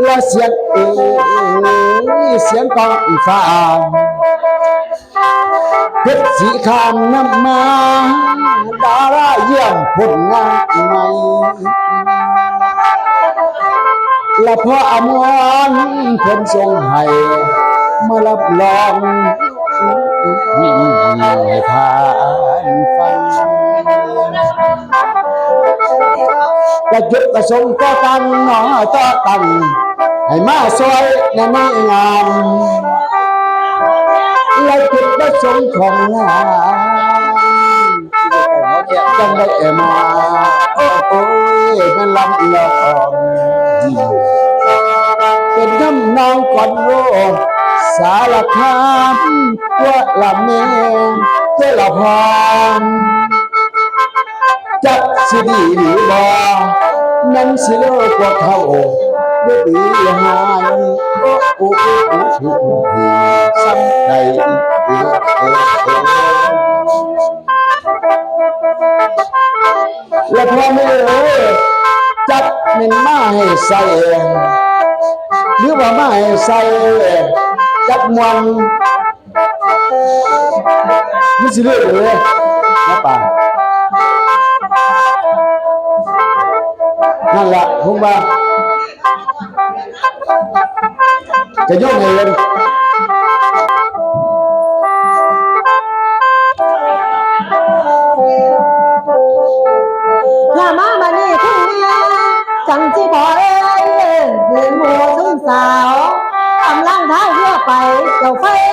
และเสียงเอเสียงกองฟ้าเพชรสีคามนำมาดาราเยี่ยมผลงานใหม่และพ่ออมรเพิ่นทรงให้มารับรองให้ผ่า กระจุกกระสงก็ตังหนอต่อตังให้มาซอยในไม้งามและจุดประสงค์ของงานจังได้มาโอ้โอ้ยเป็นลำลองเป็นน้ำนองก่อนโลกสารคามตัวละเมงตัวละพร จักสิดีหรือบ่นั้นสิเลิกกว่าเขาหรือดีหายโอ้โอ้โอ้โอ้โอ้โอ้ซ้ำใดเอ้เอ้เอ้และพอไม่เอ้ยจัดเป็นมาให้ใส่หรือว่าไม่ใส่จักมวนนี่สิเลือกเลยนะป่า นั่นแหละผมว่าจะย่อไงเลยอย่ามาบันนี้คุณแม่จังที่บอกเอ้ยเล่นโมทุ่งสาวกำลังท้าเรือไปเจ้าไฟ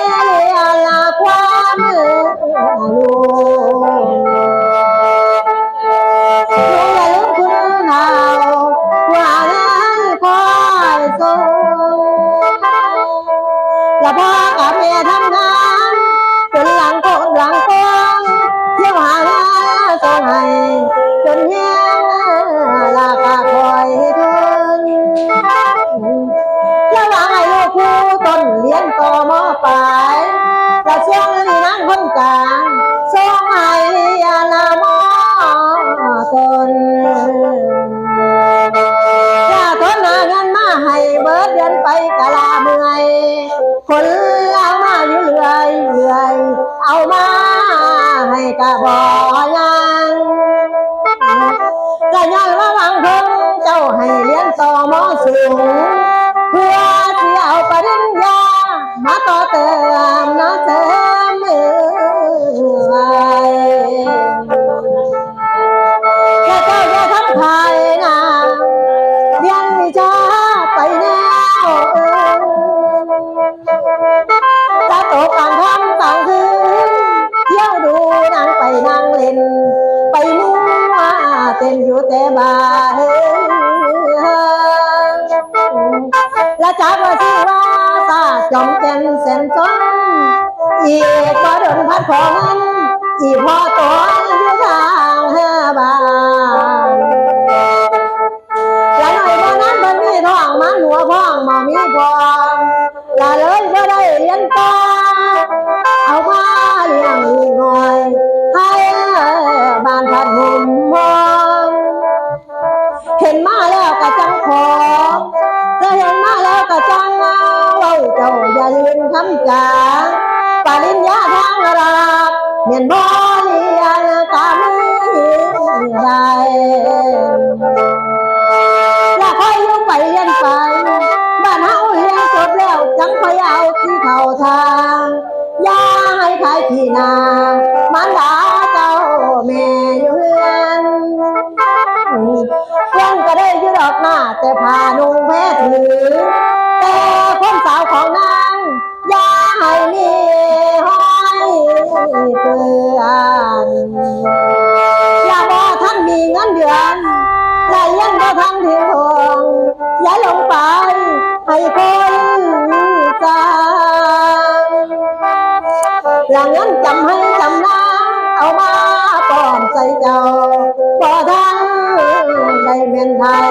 นอยู่แต่บ้านและจากว่าที่ว่าตาจอมแก่นเส้นจนอีกบ่โดนพัดของอีพอตัว นมาแล้วก็จังเอาเว้าเจ้าอย่าลืมคำจาปริญญาทางรักเมียนบ่เรียนกามือได้อย่าคอยยู่งไปเรียนไปบ้านเฮาเรียนจบแล้วจังคอยเอาที่เข้าทางอย่าให้ขายที่นามารดาเจ้าแม่อยู่เฮือนยังก็ได้ยืดออกหน้าแต่ผ้านุ่งแพ้ถือ แต่คนสาวของนางอย่าให้มีห้อยเปื้อนอย่าบอกท่านมีเงินเดือนและยังบ่ทันถึงทองอย่าลงไปให้คนจางหลังเงินจำให้จำนางเอามาปลอมใจเจ้าบ่ทันได้เมียนไทย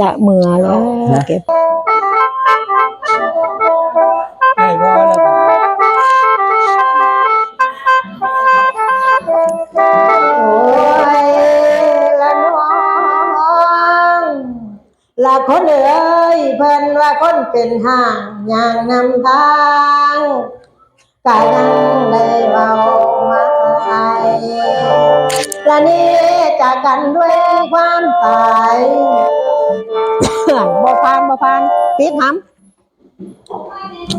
จะเมื่อแล้วนะเก็บได้บ่แล้วโอ้ยละน้องละคนเอ้ยเพิ่นว่าคนเป็นห่างอย่างนำทางกายังได้เบามาไอละนี้จากกันด้วยความตาย บ่พานบ่พานปิดหำ